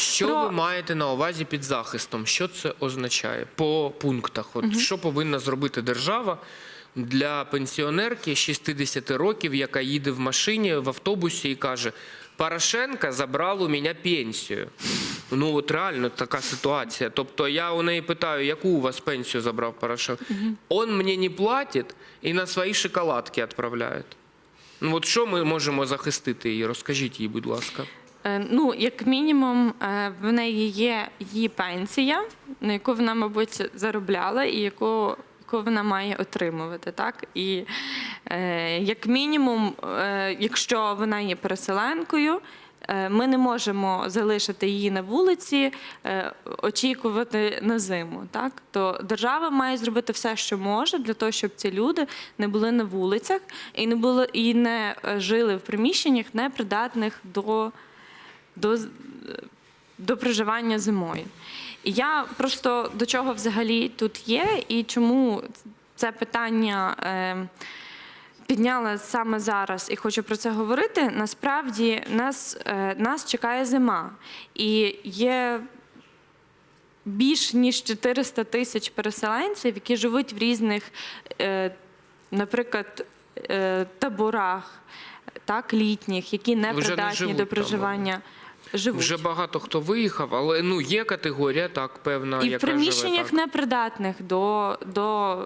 Що Про- ви маєте на увазі під захистом? Що це означає по пунктах? От що повинна зробити держава для пенсіонерки 60 років, яка їде в машині в автобусі і каже: Порошенко забрав у мене пенсію. Ну от реально така ситуація. Тобто я у неї питаю, яку у вас пенсію забрав Порошенко? Он мені не платить і на свої шоколадки відправляє. Ну от що ми можемо захистити її? Розкажіть їй, будь ласка. Е, Ну, як мінімум, е, в неї є її пенсія, на яку вона, мабуть, заробляла і яку, яку вона має отримувати. Так? І е, як мінімум, якщо вона є переселенкою, ми не можемо залишити її на вулиці, очікувати на зиму. Так? То держава має зробити все, що може, для того, щоб ці люди не були на вулицях і не були і не жили в приміщеннях, непридатних до до, до проживання зимою. І я просто до чого взагалі тут є, і чому це питання е, підняла саме зараз і хочу про це говорити. Насправді нас, е, нас чекає зима. І є більш ніж 400 тисяч переселенців, які живуть в різних, е, наприклад, е, таборах, так, літніх, які не Вже не придатні живуть до там, проживання. Живуть. Вже багато хто виїхав, але ну є категорія, так певна, і в яка приміщеннях живе, так. непридатних до, до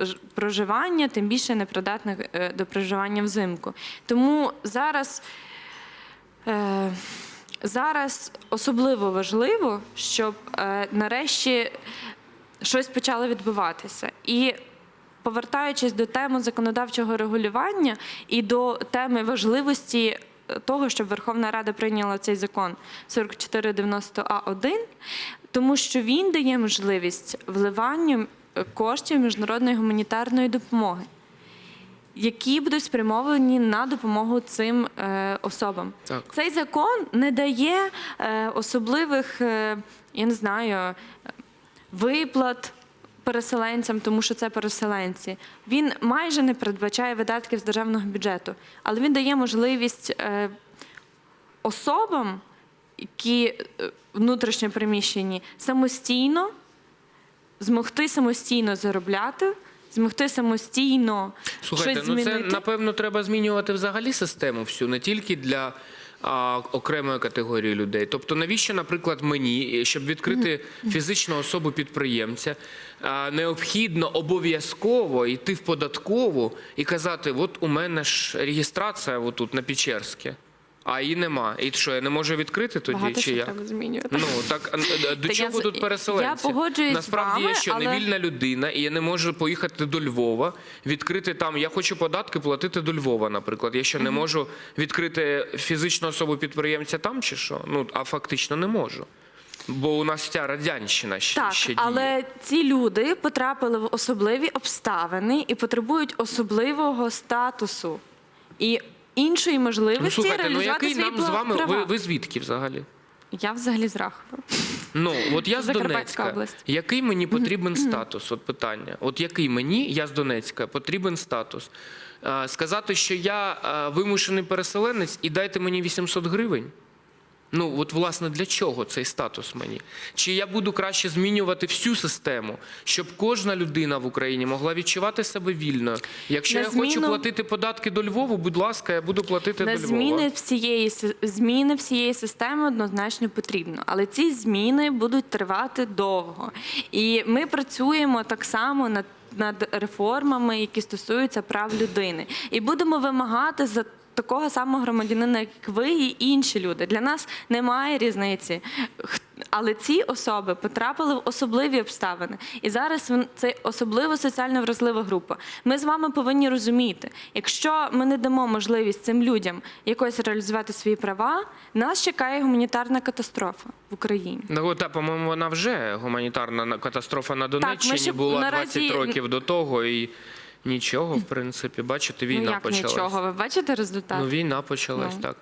ж- проживання, тим більше непридатних е, до проживання взимку. Тому зараз, е, зараз особливо важливо, щоб е, нарешті щось почало відбуватися. І повертаючись до теми законодавчого регулювання і до теми важливості е, того, щоб Верховна Рада прийняла цей закон 4490А1, тому що він дає можливість вливання е, коштів міжнародної гуманітарної допомоги. Які будуть спрямовані на допомогу цим е, особам. Так. Цей закон не дає особливих, я не знаю, виплат переселенцям, тому що це переселенці. Він майже не передбачає видатків з державного бюджету, але він дає можливість е, особам, які е, внутрішньо переміщені, самостійно змогти самостійно заробляти, змогти самостійно Слухайте, щось ну це напевно треба змінювати взагалі систему всю, не тільки для окремої категорії людей. Тобто, навіщо, наприклад, мені, щоб відкрити фізичну особу підприємця, а, необхідно обов'язково йти в податкову і казати: от у мене ж реєстрація отут на Печерське, а її нема. І що, я не можу відкрити тоді? Багато чи як? треба змінювати. Ну так а, до Та чого я тут переселенці? я погоджуюсь з Насправді вами, я що але- невільна людина, і я не можу поїхати до Львова, відкрити там. Я хочу податки платити до Львова, наприклад. Я що не можу відкрити фізичну особу підприємця там чи що? Ну а фактично не можу. Бо у нас ця радянщина ще, Так, ще діє. але ці люди потрапили в особливі обставини і потребують особливого статусу і іншої можливості Ну слухайте, ну реалізувати який свої нам з вами права. ви, ви звідки взагалі? Я взагалі з Рахова. Ну, от я з Закарпатська Донецька. область. Який мені потрібен статус? От питання. От який мені, я з Донецька, потрібен статус? Е, Сказати, що я е, вимушений переселенець і дайте мені 800 гривень? Ну, от власне для чого цей статус мені? Чи я буду краще змінювати всю систему, щоб кожна людина в Україні могла відчувати себе вільно? Якщо На я хочу платити податки до Львова, будь ласка, я буду платити На до зміни Львова. всієї си- зміни всієї системи однозначно потрібно, але ці зміни будуть тривати довго. І ми працюємо так само над, над реформами, які стосуються прав людини, і будемо вимагати за. Такого самого громадянина, як ви і інші люди. Для нас немає різниці. Але ці особи потрапили в особливі обставини. І зараз це особливо соціально вразлива група. Ми з вами повинні розуміти, якщо ми не дамо можливість цим людям якось реалізувати свої права, нас чекає гуманітарна катастрофа в Україні. Ну, та, по-моєму, вона вже гуманітарна катастрофа на Донеччині ще була наразі- 20 років до того, і нічого, в принципі, бачите, війна ну як почалась. нічого, ви бачите результат? Ну, війна почалась, Ну. так.